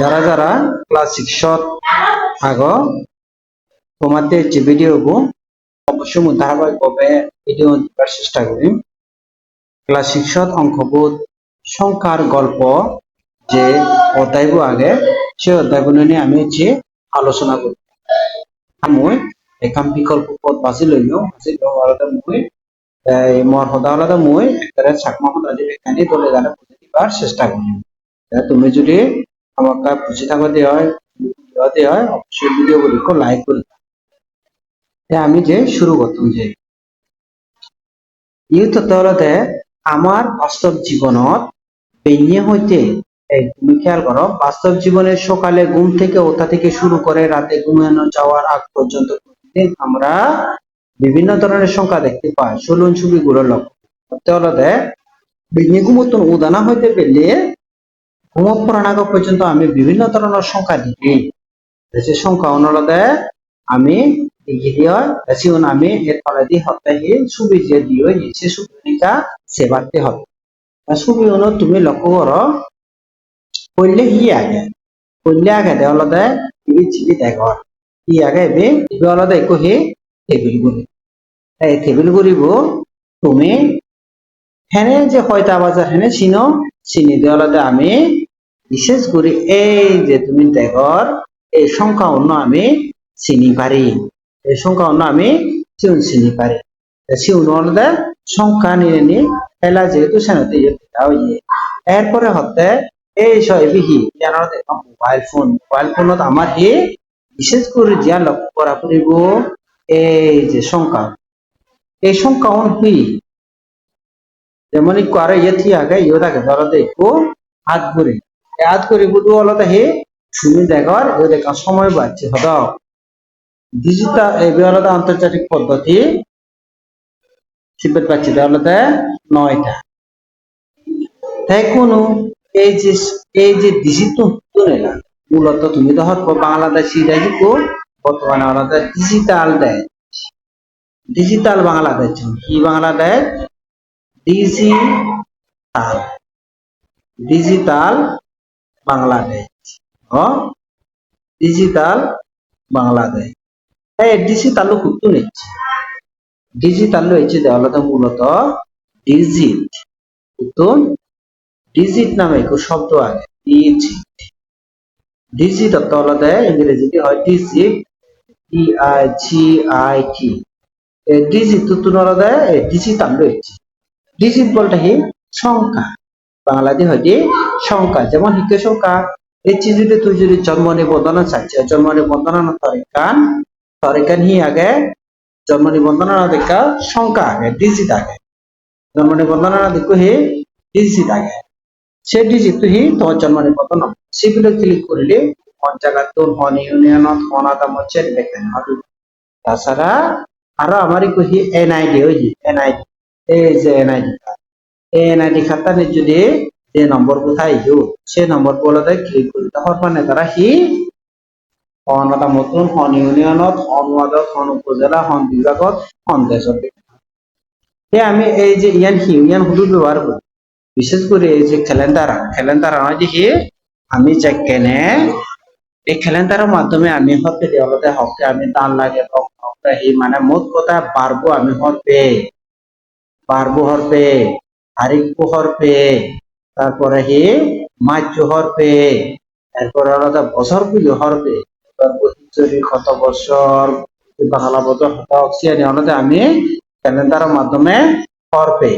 যারা যারা ক্লাস সিক্সত আগ, তোমাদের যে ভিডিওগু অবশ্যই মু ধারাবাহিকভাবে ভিডিও দিবার চেষ্টা করি। ক্লাস সিক্সত অঙ্কবোধ সংখ্যার গল্প যে অধ্যায়গু আগে সেই অধ্যায়গুলো নিয়ে আমি যে আলোচনা করি। মই একাম বিকল্প পদ বাছি লইও, বাছি লওয়া আলাদা মই মর হদা আলাদা মই একটা চাকমা হদা এখানে দলে দাঁড়া বুঝে দিবার চেষ্টা করি। তুমি যদি আমাকে বুঝে থাকা দিয়ে হয় হয়, অবশ্যই লাইক আমি যে শুরু করতাম যে ইউ তত্ত্বলতে আমার বাস্তব জীবনত হইতে তুমি খেয়াল করো, বাস্তব জীবনে সকালে ঘুম থেকে ওঠা থেকে শুরু করে রাতে ঘুমানো যাওয়ার আগ পর্যন্ত প্রতিদিন আমরা বিভিন্ন ধরনের সংখ্যা দেখতে পাই চলুন ছবিগুলো লক্ষ্য হলে বেঞ্জে ঘুমতন উদানা হইতে পেলে পড়ার আগ পর্যন্ত আমি বিভিন্ন ধরনের সংখ্যা দেখি যে সংখ্যা অনুরোধে আমি দেখি আমি এর তলে দিয়ে হতে ছবি যে দিয়ে নিচে ছবিটা সেবাতে হবে। ছবি অনু তুমি লক্ষ্য করো করলে হি আগে করলে আগে দে অলদে ইবি চিবি দেখর হি আগে ইবি ইবি অলদে একো হি টেবিল গুলি এই টেবিল গুলিব তুমি হেনে যে কয়টা বাজার হেনে চিনো চিনি দিয়ে অলদে আমি বিশেষ করে এই যে তুমি দেখর, এই সংখ্যা অন্য আমি চিনি পারি। এই সংখ্যা অন্য আমি চিউন চিনি পারি। চিউন অলদে সংখ্যা নিয়ে নি এলা যেহেতু সেনাতে ইয়ে এরপরে হতে এই সহিবিহি জানার মোবাইল ফোন মোবাইল ফোনত আমার হে বিশেষ করে যা লক্ষ্য করা পড়িব এই যে সংখ্যা। এই সংখ্যা অন হুই যেমন করে ইয়ে থি আগে ইয়ে থাকে ধরো দেখো হাত ঘুরে। করে বুধু আলাদা হে তুমি দেখার ইয়ে দেখা সময় বাড়ছে হদ ডিজিটাল এই আলাদা আন্তর্জাতিক পদ্ধতি সিবেট পাচ্ছি আলাদা নয়টা তাই কোনো এই যে এই যে ডিজিটাল তুলে মূলত তুমি তো হত বাংলাদেশি দেখি কো বর্তমানে আমাদের ডিজিটাল দেয় ডিজিটাল বাংলাদেশ কি বাংলাদেশ ডিজিটাল ডিজিটাল বাংলাদেশ। ও ডিজিটাল বাংলাদেশ। এই ডিজিটাল খুঁজতে নিচ্ছে। ডিজিটাল হচ্ছে দেওয়ালতে মূলত ডিজিট কিন্তু ডিজিট নামে একটু শব্দ আছে ডিজিট ডিজিট অর্থ আলাদা, ইংরেজিতে হয় digit E I G I T digit তো আলাদা ডিজিটাল রয়েছে ডিজিট বলতে সংখ্যা। বাংলাতে হয় সংখ্যা যেমন হিকে সংখ্যা এই যদি তুই যদি জন্ম নিবন্ধন চাইছে জন্ম নিবন্ধন তরিকান তরিকান হি আগে জন্ম নিবন্ধন দেখা সংখ্যা আগে, ডিজিট আগে। জন্ম নিবন্ধন দেখো হি, ডিজিট আগে। সে ডিজিট হি তোমার জন্ম নিবন্ধন সেগুলো ক্লিক করলে হন জায়গা তোর হন ইউনিয়নত হন আদাম হচ্ছে দেখেন তাছাড়া আরও আমার কহি এনআইডি, ওই যে এনআইডি, এই যে এনআইডি এনআইডি কার্ডটা যদি যে নম্বর কোথায়? ইউ। সে নম্বর বলতে ক্লিক করতে মানে তারা হি। হন আদামতন হন ইউনিয়নত ওয়ার্ডত হন উপজেলা, হন বিভাগত, হন দেশত। আমি এই যে ইয়ান হি, ইয়ান হুদু ব্যবহার করি বিশেষ করে এই যে ক্যালেন্ডার ক্যালেন্ডার আমার দেখি আমি যে কেনে, এই ক্যালেন্ডারের মাধ্যমে আমি হতে দেওয়ালতে হকে আমি দান লাগে এই মানে মোট কথা পারব আমি হরপে পারব হরপে তারিখ হরপে তারপরে হি মাছ হরপে, এরপরে আলাদা বছর পুজো হরপে। বছরি কত বছর বাংলা বছর হতা অক্সিয়ানি আলাদা আমি ক্যালেন্ডারের মাধ্যমে হরপে।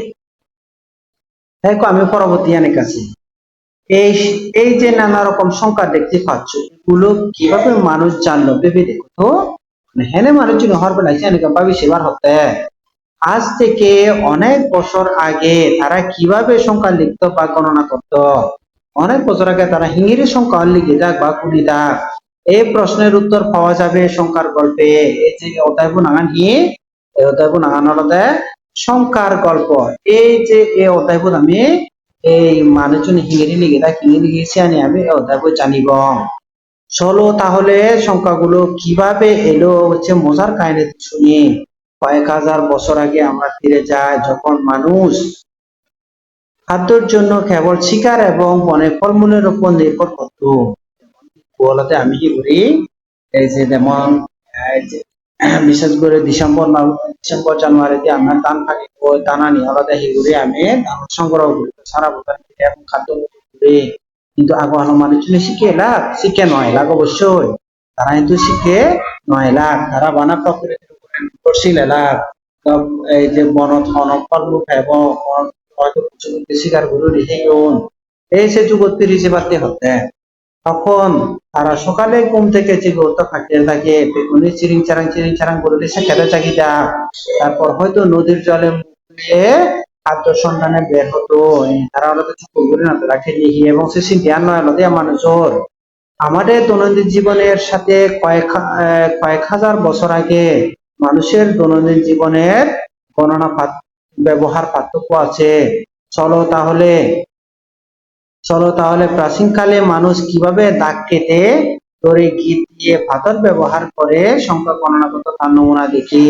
দেখো আমি পরবর্তী অনেক আছি। এই এই যে নানা রকম সংখ্যা দেখতে পাচ্ছ, এগুলো কীভাবে মানুষ জানলো? ভেবে দেখো মানে হেনে মানুষজন হওয়ার বেলা অনেক ভাবি সেবার হতে আজ থেকে অনেক বছর আগে তারা কীভাবে সংখ্যা লিখত বা গণনা করত? অনেক বছর আগে তারা হিঙ্গিরি সংখ্যা লিখে যাক বা কুড়ি দাগ এই প্রশ্নের উত্তর পাওয়া যাবে সংখ্যার গল্পে। এই যে অধ্যায় নাগান হি, এই অধ্যায় নাগান হলতে সংখ্যার গল্প। এই যে এই অধ্যায় আমি, এই মানুষজন হিঙ্গিরি লিখে দেয় হিঙ্গিরি লিখেছি আনি আমি অধ্যায় জানিব। চলো তাহলে সংখ্যাগুলো কীভাবে এলো, হচ্ছে মজার কাহিনী শুনি। কয়েক হাজার বছর আগে আমরা ফিরে যাই যখন মানুষ খাদ্যের জন্য কেবল শিকার এবং বনে ফলমূলের উপর নির্ভর করত। বলতে আমি কি করি? এই যে যেমন বিশেষ করে ডিসেম্বর ডিসেম্বর জানুয়ারিতে আমরা ধান ফাঁকি দানা নিয়ে আলাদা হি আমি ধান সংগ্রহ করি, সারা বছর এখন খাদ্য করি। কিন্তু আবহাওয়া মানুষ শিখে লাখ শিখে নয় লাখ অবশ্যই তারা কিন্তু শিখে নয় লাখ তারা বানা এই সে যুগতি রিসিবাতে হতে। তখন তারা সকালে ঘুম থেকে পেকুনি চিরিং চারাং চিরিং চারাং করে দিচ্ছে খেতে চাকিদা তারপর হয়তো নদীর জলে মুখ দিয়ে খাদ্য সন্ধানে বের হতো। তারা হয়তো চুপ করে না রাখে লিখি এবং সে ধ্যান নয় নদী মানুষের। আমাদের দৈনন্দিন জীবনের সাথে কয়েক কয়েক হাজার বছর আগে মানুষের দৈনন্দিন জীবনের গণনা ব্যবহার পার্থক্য আছে। চলো তাহলে চলো তাহলে প্রাচীনকালে মানুষ কীভাবে দাগ কেটে দড়ি গিট দিয়ে পাথর ব্যবহার করে সংখ্যা গণনা করতো তার নমুনা দেখি।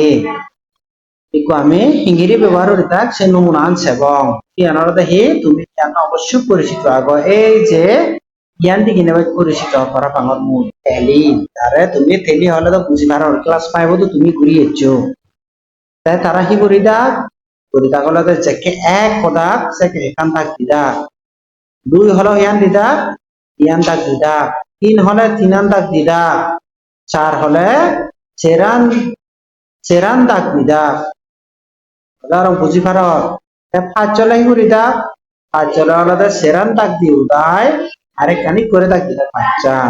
একটু আমি হিঙ্গিরি ব্যবহার করি তাক সে নমুনা আনছে, এবং ইয়ানোর দেখি তুমি অবশ্যই পরিচিত? আগ, এই যে জ্ঞান দিকে নেবে পরিচিত করা পাঙর মূল তেলি। তারে তুমি তেলি হলে তো বুঝি পারো ক্লাস ফাইভ তো তুমি ঘুরিয়েছ তাই তারা কি করি দাগ করি দাগ হলে চেকে এক পদাক চেকে এখান তাক দিদা। দুই হলো ইয়ান দিদা, ইয়ান তাক দিদা। তিন হলে তিনান তাক দিদা। চার হলে চেরান চেরান দাগ দিদা। আরও বুঝি পার পাঁচ চলে করি দা পাঁচ চলে আলাদা সেরান দাগ দি উদায় আরেক কানি করে দিদা পাঁচান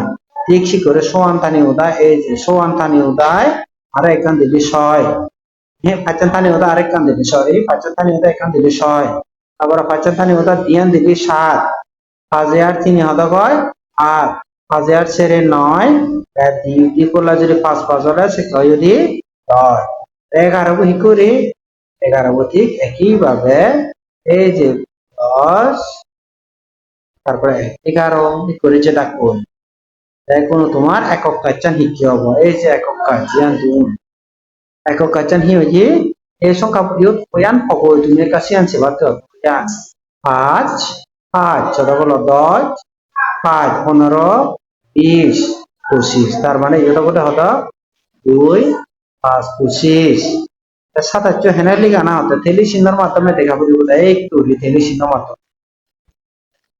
দেখছি করে সোয়ান থানি উদায়, এই যে সোয়ান থানি উদায় আরেক কান দিবি ছয় হ্যাঁ পাঁচান থানি উদা আরেক কান দিবি সরি পাঁচান থানি উদা একান দিবি ছয় আবার পাঁচান থানি উদা দিয়ান দিবি সাত হাজার তিনি হদা কয়? সেরে নয়। আর দি দি করলা যদি পাঁচ পাঁচ হলে, সে কয় যদি দশ। এগারো বহি করি। এগারো ঠিক একইভাবে। এই যে দশ তারপরে এগারো করে যে ডাকুন দেখুন তোমার একক কাচান শিকি হব? এই যে একক কাজিয়ান দিন একক কাচান হি হইছি এই সংখ্যা ইয়ত কয়ান ফগৈ তুমি কাছে আনছে কয়ান পাঁচ পাঁচ, ছোট হলো দশ, পাঁচ, পনেরো, বিশ, পঁচিশ। তার মানে ইয়ত বলে হতো দুই, পাঁচ, পঁচিশ। সাতাচ্ছ হেনার লিগে আনা হতো। থেলি চিহ্নর মাধ্যমে দেখা পড়ি বোধ একটু থেলি চিহ্ন মাধ্যমে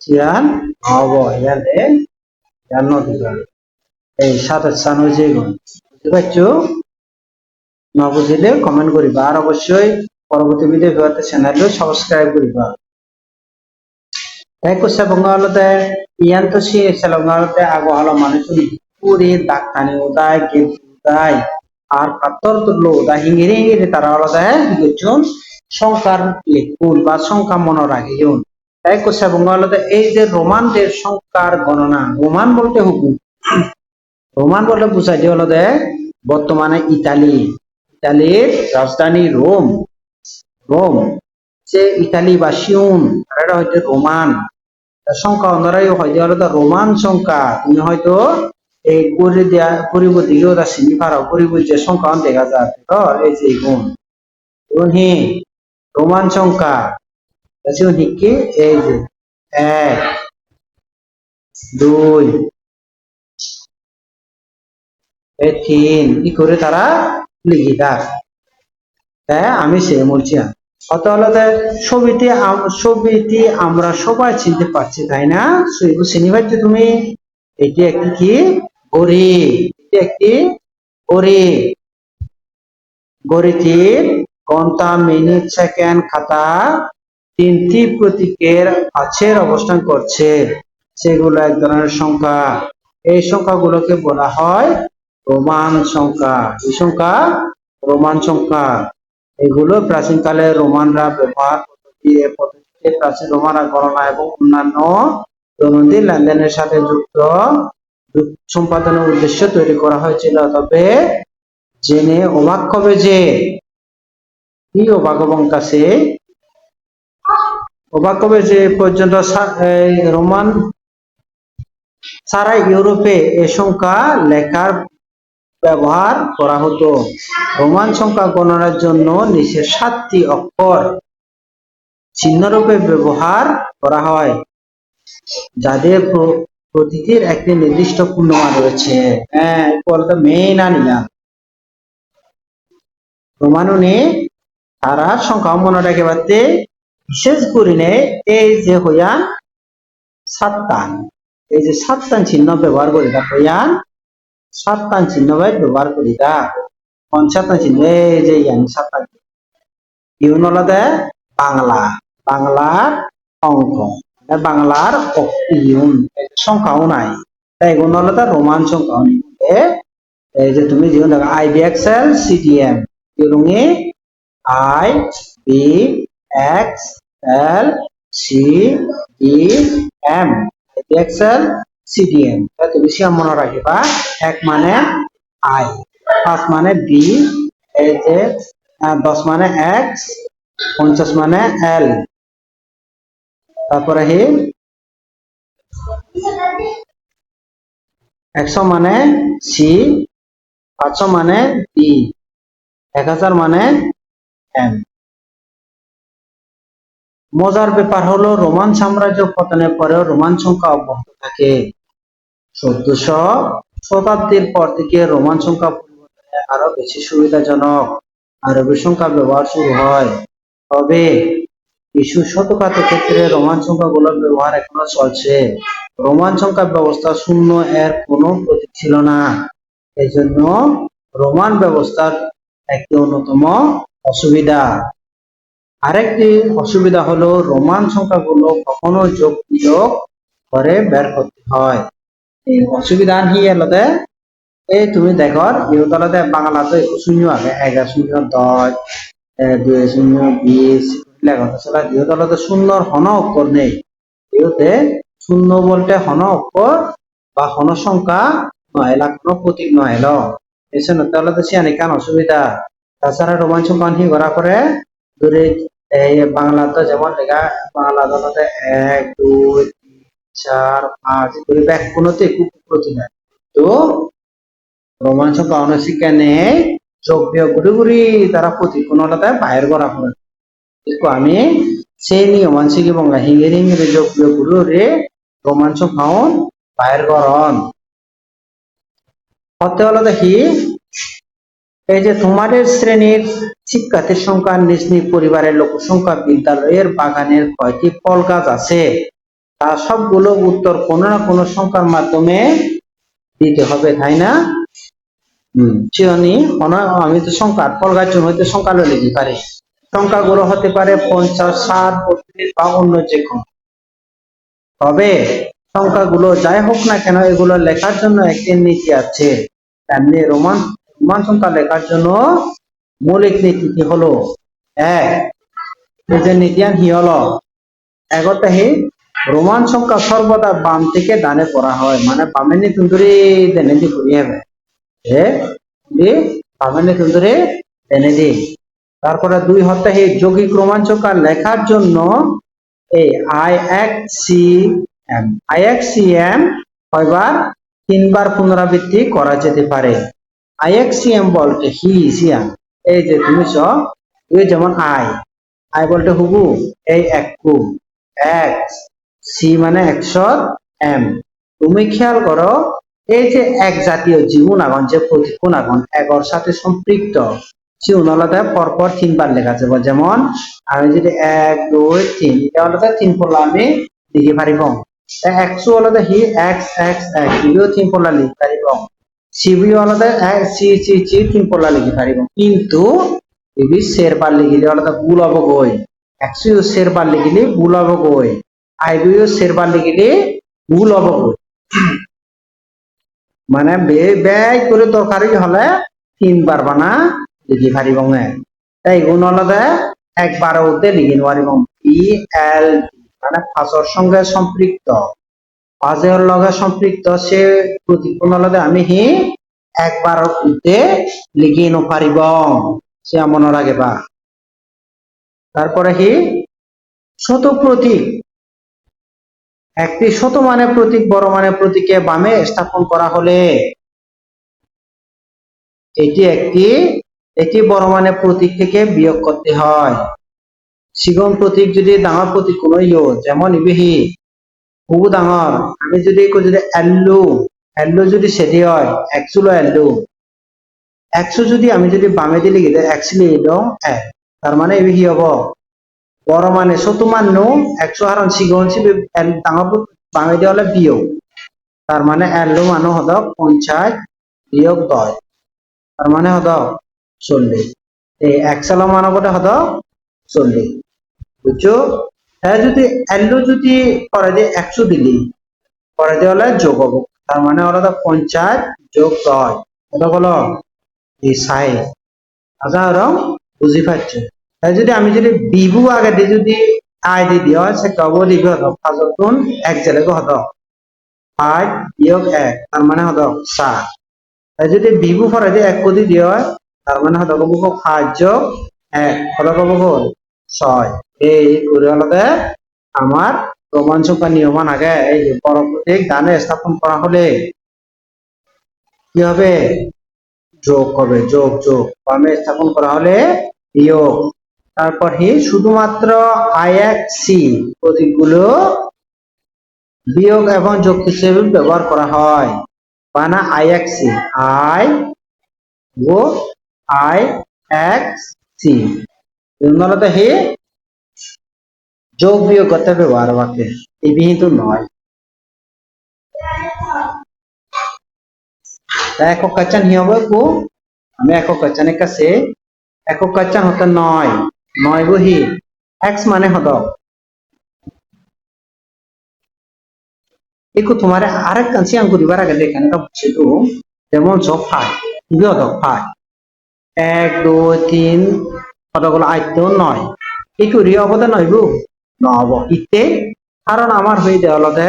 চিয়ান হব ইয়ালে ইয়ান্ন দুই এই সাতাশ চান হয়েছে এগুলো। বুঝতে পারছ? না বুঝিলে কমেন্ট করিবা। আর অবশ্যই পরবর্তী ভিডিও ভিডিওতে চ্যানেলও সাবস্ক্রাইব করিবা। তাই কোসা বঙ্গালতে, ইয়ান তো সি সেলঙ্গালতে আগো হলো মানুষ পুরি ডাক্তানি উদায় গেট উদায়। আর পাত্তর তুললো উদা হিঙ্গিরি হিঙ্গিরি তারা আলাদা বুঝছুন সংখ্যার লিখুন বা সংখ্যা মনে রাখিউন তাই কোসা বঙ্গালতে এই যে রোমানদের সংখ্যার গণনা, রোমান বলতে হুকুম। রোমান বলতে বুঝাই যে হলো যে, বর্তমানে ইতালি, ইতালির রাজধানী রোম রোম, যে ইতালি বা শিউন এরা হয়তো রোমান। সংখ্যা অন্যরাই হয়তো হলো তো রোমান সংখ্যা, তুমি হয়তো এই করে দেয়া করিব দিলেও তা চিনি পারো করিব যে সংখ্যা দেখা যায় এই যে গুণ। রোমান সংখ্যা আছে কি এই যে এক, দুই তিন, কি করে তারা লিখি হ্যাঁ আমি সে বলছি, অত হলো ছবিতে ছবিটি আমরা সবাই চিনতে পারছি, তাই না? সইবু চিনি পাচ্ছ তুমি, এটি একটি কি? গড়ি। এটি একটি গড়ি। গড়িটির ঘণ্টা, মিনিট, সেকেন্ড, খাতা তিনটি প্রতীকের কাছের অবস্থান করছে। সেগুলো এক ধরনের সংখ্যা। এই সংখ্যাগুলোকে বলা হয় রোমান সংখ্যা। এই সংখ্যা? রোমান সংখ্যা। এগুলো প্রাচীনকালে রোমানরা ব্যবহার পদ্ধতি পদ্ধতিতে প্রাচীন রোমানরা গণনা এবং অন্যান্য দৈনন্দিন লেনদেনের সাথে যুক্ত সম্পাদনের উদ্দেশ্য তৈরি করা হয়েছিল। তবে জেনে অবাক হবে যে, কি অবাক এবং কাছে হবে যে পর্যন্ত রোমান সারা ইউরোপে এ সংখ্যা লেখার ব্যবহার করা হতো। রোমান সংখ্যা গণনার জন্য নিচের সাতটি অক্ষর চিহ্নরূপে ব্যবহার করা হয়, যাদের প্র- প্রতিটির একটি নির্দিষ্ট পূর্ণমান রয়েছে। হ্যাঁ পরে মেইন আনিয়া রোমানুনে তারা সংখ্যা মনে রাখে পারতে বিশেষ করে এই যে হইয়া সাতটান এই যে সাতটান চিহ্ন ব্যবহার করি তা হইয়ান সাতটান চিহ্ন ব্যবহার করি তা পঞ্চাত্তর চিহ্ন? এই যে ইয়ান সাতটান ইউন হলদে বাংলা, বাংলার অঙ্ক। বাংলার ইউন। সংখ্যাও নাই। তাই এগুলো হলদে রোমান সংখ্যাও নেই। এই যে তুমি যেগুলো দেখো I V X L C D M ইউরুঙে I V X L C D M তুমি সিয়াম মনে রাখিবা, এক মানে আই পাঁচ মানে বি এই যে দশ মানে এক্স পঞ্চাশ মানে এল তারপরে হি, একশো মানে সি পাঁচশো মানে ডি এক হাজার মানে এম মজার ব্যাপার হলো, রোমান সাম্রাজ্য পতনের পরেও রোমান সংখ্যা অব্যাহত থাকে। চোদ্দশো শতাব্দীর পর থেকে রোমান সংখ্যা পরিবর্তনে আরও বেশি সুবিধাজনক। আরবি সংখ্যা ব্যবহার শুরু হয়। তবে কিছু শতকাত ক্ষেত্রে রোমান সংখ্যাগুলোর ব্যবহার এখনও চলছে। রোমান সংখ্যা ব্যবস্থা শূন্য এর কোনো প্রতীক ছিল না। এজন্য রোমান ব্যবস্থার একটি অন্যতম অসুবিধা। আরেকটি অসুবিধা হলো, রোমান সংখ্যাগুলো কখনো যোগ বিয়োগ করে বের করতে হয়। এই অসুবিধা কি এলতে এই তুমি দেখো, ইউতলতে, বাংলাতে শূন্য আগে এগারো শূন্য, দশ দুই শূন্য, বিশ লেখা সেটা ইউতলতে শূন্যর হন অক্ষর নেই। ইউতে শূন্য বলতে হন অক্ষর বা হন সংখ্যা নয় কোনো প্রতীক নয়, এলো। এসে তাহলে তো সিয়ানি কান অসুবিধা। তাছাড়া সংখ্যা কি করা করে? দূরে এই বাংলাতে যেমন লেখা, বাংলা ধরতে এক, দুই তিন চার, পাঁচ করে ব্যাক কোনোতে খুব প্রতি নাই। তো রোমান সংখ্যা অনশিক্ষা নেই, যোগ বিয়োগ ঘুরে ঘুরি তারা প্রতি কোনো আলাদা বাইর করা কিন্তু আমি সেই নিয়মান শিখি বঙ্গা হিঙ্গের হিঙ্গের যোগ বিয়োগ ঘুরে রোমান সংখ্যাও বাইর করন। হতে হলো দেখি এই যে তোমাদের শ্রেণির শিক্ষার্থীর সংখ্যা, নিজ নিজ পরিবারের লোক সংখ্যা, বিদ্যালয়ের বাগানের কয়টি ফল গাছ আছে, তা সবগুলো উত্তর কোনো না কোনো সংখ্যার মাধ্যমে দিতে হবে, তাই না? আমি তো সংখ্যা ফল গাছ হইতে সংখ্যা দিতে পারি? সংখ্যাগুলো হতে পারে পঞ্চাশ, ষাট, বত্রিশ বা অন্য যে কোনো। তবে সংখ্যাগুলো যাই হোক না কেন, এগুলো লেখার জন্য একটি নীতি আছে। তেমনি রোমান রোমান সংখ্যা লেখার জন্য মৌলিক নীতিটি হলো এক যে নীতিয়ান হি হলো? এগতে হি, রোমান সংখ্যা সর্বদা বাম থেকে ডানে পড়া হয় মানে বামে নি তুন্দুরি দেনে দি করি হবে দি বামে তুন্দুরি দেনে দি। তারপরে দুই হতে হি, যৌগিক রোমান সংখ্যা লেখার জন্য এই I X C M, I X C M কয়বার? তিনবার পুনরাবৃত্তি করা যেতে পারে। আই এক সি এম বলতে হি সিয়াম এই যে তুমি চ তুই যেমন আই আই বলতে হুবু, এই একু এক সি মানে একশো এম তুমি খেয়াল করো, এই যে এক জাতীয় জীবন আগন যে প্রতিকোণ আগন এগর সাথে সম্পৃক্ত জীবন আলাদা পরপর তিনবার লেখা যাবে। যেমন, আমি যদি এক, দুই, তিন এটা আলাদা তিন পড়লা আমি লিখে পারিব। একশো আলাদা হি এক্স এক্স এক্স ইও তিন পড়লা লিখে পারিব। গই মানে ব্যয় করে তরকারি হলে তিনবার বানা লিখি পারিব তাই গুণ আলাদা একবার ওতে লিখি এল মানে ফাঁসর সঙ্গে সম্পৃক্ত। পাঁচের লগে সম্পৃক্ত, সে প্রতীকপূর্ণ লগে আমি হি একবার উঠে লিখি নপারিব সে মনে রাখবা তারপরে হি শত প্রতীক। একটি শত মানে প্রতীক, বড় মানে প্রতীকে বামে স্থাপন করা হলে এটি একটি, এটি বড় মানে প্রতীক থেকে বিয়োগ করতে হয়। সিগম প্রতীক যদি ডাঙৰ প্ৰতীক কোনো যেমন ইবিহি। বহু ডাঙৰ। আমি যদি কওঁ যদি এল্লু এল্লু যদি চেদি হয় একচুলো এল্লু। একশো যদি আমি যদি বামে দিলে গেলে একচুয়ালি দং এক তার মানে ইবিহি হব? বড় মানে ছোট মান্য একশো হারণ সিগন সিবি বামে দিয়ে হলে বিয়োগ তার মানে এল্লু মানুহ হদক পঞ্চাশ বিয়োগ দশ তার মানে হদক চল্লিশ এই একশালো মানবতে হদক চল্লিশ বুঝছ হ্যাঁ যদি এল্লো যদি করে দিয়ে একশো দিলি করে দিয়ে হলে যোগ হব। তার মানে হলো তো পঞ্চাশ যোগ দশ। কত বলো, এই সাই আচ্ছা বুঝি পাচ্ছ তাই যদি আমি যদি বিভু আগে দিয়ে যদি আই দি দিও সে কব দিব হতো পাঁচতুন এক জেলেকে হতো পাঁচ বিয়োগ এক, তার মানে হতো সাত তাই যদি বিভু দিয়ে এক কোটি দিও তার মানে হতো কব পাঁচ যোগ এক কত কব গ'ল ছয়। এই হলতে আমার সংখ্যা নিয়মান আগে। এই পরবর্তী গানে স্থাপন করা হলে কি হবে? যোগ হবে, যোগ যোগ। বামে স্থাপন করা হলে বিয়োগ। তারপর হি শুধুমাত্র আই এক সি প্রতীকগুলো বিয়োগ এবং যোগ হিসেবে ব্যবহার করা হয়। বানা আই এক সি, আই ও আই এক সি। মূলত হি যোগ বিয়োগ করতে ব্যবহার বাকে এই বিহিত নয়। একক কাচান হি হবে কু? আমি একক কাচানের কাছে একক কাচান হতে নয়। নয় বহি এক্স মানে হত। একু তোমার আরেক কাঞ্চি আং করিবার আগে দেখেন বুঝিতো যেমন সব ফাই হত ফাই। এক, দুই, তিন কতগুলো আইত নয়। এই করি অবদা নইব নহব। ইতে কারণ আমার হয়ে দেওয়ালতে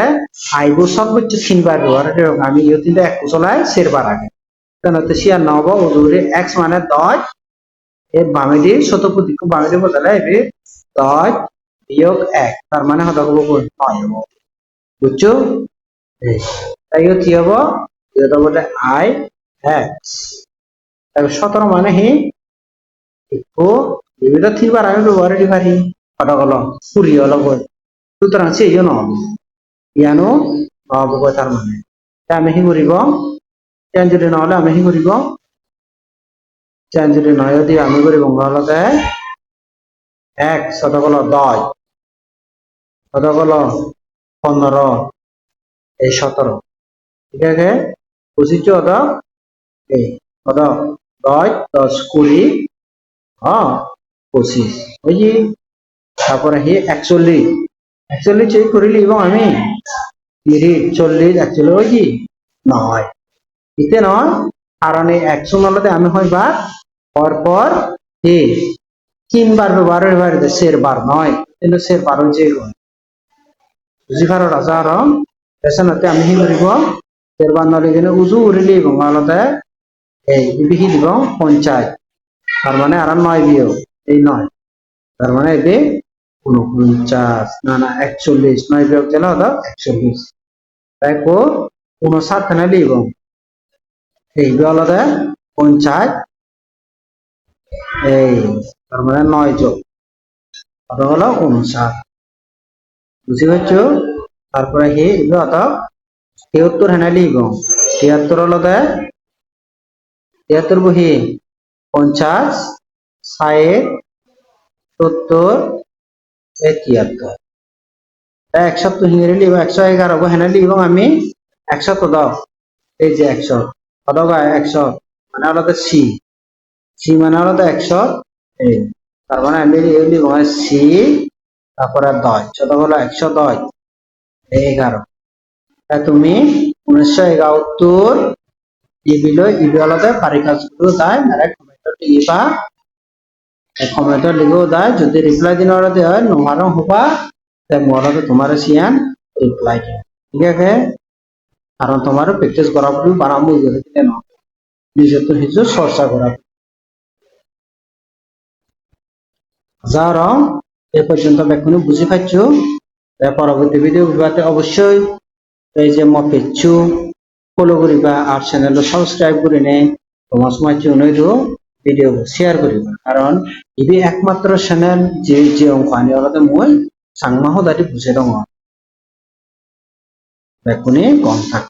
আইব সর্বোচ্চ চিনবার ব্যবহার আমি ইয়ে তিনটা এক চলাই সেরবার আগে। কেন তো সিয়ার নহব ওজুরে এক্স মানে দশ এর বামেদি শত প্রতীক বামেদি বদলে এবে দশ বিয়োগ এক। তার মানে হতে হব বুঝছ তাই কি হব? আই এক্স সতেরো মানে হি ও এবিটা তিনবার আমি ব্যবহার পারি কতগুলো কুড়ি হলো গৈ। সুতরাং সেই নহব ইয়ানো নহব তাৰ মানে। আমি কি কৰিব? তেন যদি নহলে আমি কি কৰিব? তেন যদি নহয়, যদি আমি কৰিব নহলে এক শতকল দশ শতকল পনেরো এই সতেরো ঠিক আছে? বুঝিছো অত এই কত দশ দশ কুড়ি হ্যাঁ পঁচিশ বুঝি তারপরে হি একচল্লিশ। একচল্লিশ চেক করিলি এবং আমি তিরিশ, চল্লিশ, একচল্লিশ, ওই কি নয়। নয়, কারণ এই একশো নলতে আমি হয় বার, পর পর হে। তিনবার নয়, কিন্তু শের বার হয়েছে বুঝি পারো রাজা আর পেছনতে আমি কি কৰিব শের বার নলে কিনে উজু উৰিলি বঙালতে এই বিহি দিব পঞ্চায়েত। তার মানে আর নয় বিয় এই নয়। তার মানে এবে উনপঞ্চাশ না না, একচল্লিশ, নয় বিয়োগ দিলে হলো একচল্লিশ। তাই কো উনষাট না লিব এই আলাদা পঞ্চায়েত এই, তার মানে নয় যোগ। কত হলো উনষাট বুঝতে পারছ? তারপরে হে, এগুলো অত তিয়াত্তর হেনা লিব তিয়াত্তর আলাদা তিয়াত্তর বহি পঞ্চাশ, ষাট, সত্তর তিয়াত্তর একশো তো হিঙে লিব একশো এগারো গো হেনে লিব আমি। একশো তো দাও। এই যে একশো কত গায় একশো মানে হলো তো সি। সি মানে হলো তো একশো এই। তার মানে আমি লিব সি, তারপরে দশ। ছোট হলো একশো দশ। এগারো। তুমি উনিশশো একাত্তর ইবিলো ইবিলতে পারিকাজগুলো দায় মেরে কমেন্টত লিখিবা দায় যদি রিপ্লাই দিনৰ হয় নোহাৰো হবা। তে চিয়ান ৰিপ্লাই দিম। ঠিক আছে? কারণ তোমার করা পড়বে বানাম বই করে না নিজে তো চর্চা করা যার এ পর্যন্ত পাচ্ছ পরবর্তী ভিডিও বিবাদে অবশ্যই এই যে মই পেজটো ফলো কৰিবা আৰু চেনেলটো সাবস্ক্রাইব কৰি নে তোমার সময় অনুরোধ ভিডিও শেয়ার করিবা। কারণ ইবি একমাত্র চেনেল যে যে অংখানি অলতে মই সাংমাহ দাদি বুঝে দঙ্গ বেকুনি কম থাক।